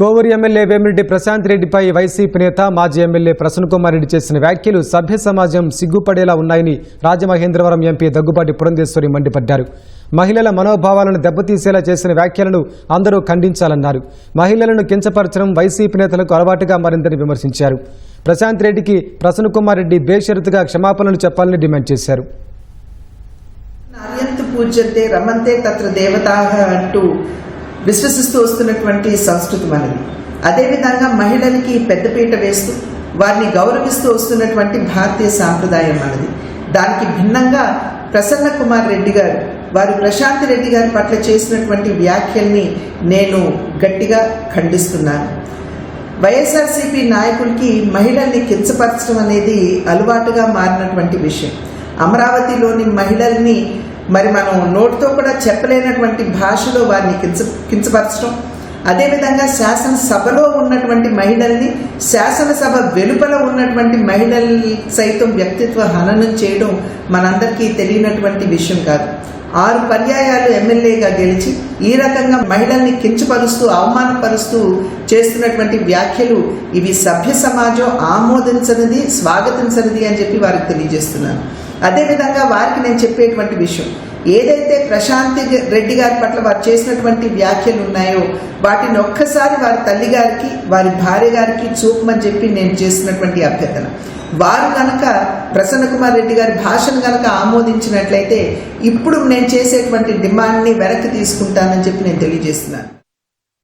Kovur MLA Vemireddy Prashanth రెడ్డిపై YCP నేత మాజీ ఎమ్మెల్యే ప్రసన్న కుమార్ రెడ్డి చేసిన వ్యాఖ్యలు సభ్య సమాజం సిగ్గుపడేలా ఉన్నాయని రాజమహేంద్రవరం ఎంపీ దగ్గుబాటి పురంధేశ్వరి మండిపడ్డారు. మహిళల మనోభావాలను దెబ్బతీసేలా చేసిన వ్యాఖ్యలను అందరూ ఖండించాలన్నారు. మహిళలను కించపరచడం వైసీపీ నేతలకు అలవాటుగా మారిందని విమర్శించారు. ప్రశాంత్ రెడ్డికి ప్రసన్న కుమార్ రెడ్డి బేషరతుగా క్షమాపణలు చెప్పాలని డిమాండ్ చేశారు. పూజ్యంతే రమంతే తత్ర దేవతాహ అంటూ విశ్వసిస్తూ వస్తున్నటువంటి సంస్కృతి మనది. అదేవిధంగా మహిళలకి పెద్దపీట వేస్తూ వారిని గౌరవిస్తూ వస్తున్నటువంటి భారతీయ సాంప్రదాయం మనది. దానికి భిన్నంగా ప్రసన్న కుమార్ రెడ్డి గారు వారు ప్రశాంత్ రెడ్డి గారి పట్ల చేసినటువంటి వ్యాఖ్యల్ని నేను గట్టిగా ఖండిస్తున్నాను. వైఎస్ఆర్సీపీ నాయకులకి మహిళల్ని కించపరచడం అనేది అలవాటుగా మారినటువంటి విషయం. అమరావతిలోని మహిళల్ని మరి మనం నోటితో కూడా చెప్పలేనటువంటి భాషలో వారిని కించ కించపరచడం అదేవిధంగా శాసనసభలో ఉన్నటువంటి మహిళల్ని శాసనసభ వెలుపల ఉన్నటువంటి మహిళల్ని సైతం వ్యక్తిత్వ హననం చేయడం మనందరికీ తెలియనటువంటి విషయం కాదు. ఆరు పర్యాయాలు ఎమ్మెల్యేగా గెలిచి ఈ రకంగా మహిళల్ని కించపరుస్తూ అవమానపరుస్తూ చేస్తున్నటువంటి వ్యాఖ్యలు ఇవి సభ్య సమాజం ఆమోదించనిది స్వాగతించనిది అని చెప్పి వారికి తెలియజేస్తున్నాను. అదేవిధంగా వారికి నేను చెప్పేటువంటి విషయం ఏదైతే ప్రశాంతి రెడ్డి గారి పట్ల వారు చేసినటువంటి వ్యాఖ్యలు ఉన్నాయో వాటిని ఒక్కసారి వారి తల్లి గారికి వారి భార్య గారికి చూపమని చెప్పి నేను చేసినటువంటి అభ్యర్థన. వారు కనుక ప్రసన్న కుమార్ రెడ్డి గారి భాషను కనుక ఆమోదించినట్లయితే ఇప్పుడు నేను చేసేటువంటి డిమాండ్ని వెనక్కి తీసుకుంటానని చెప్పి నేను తెలియజేస్తున్నాను.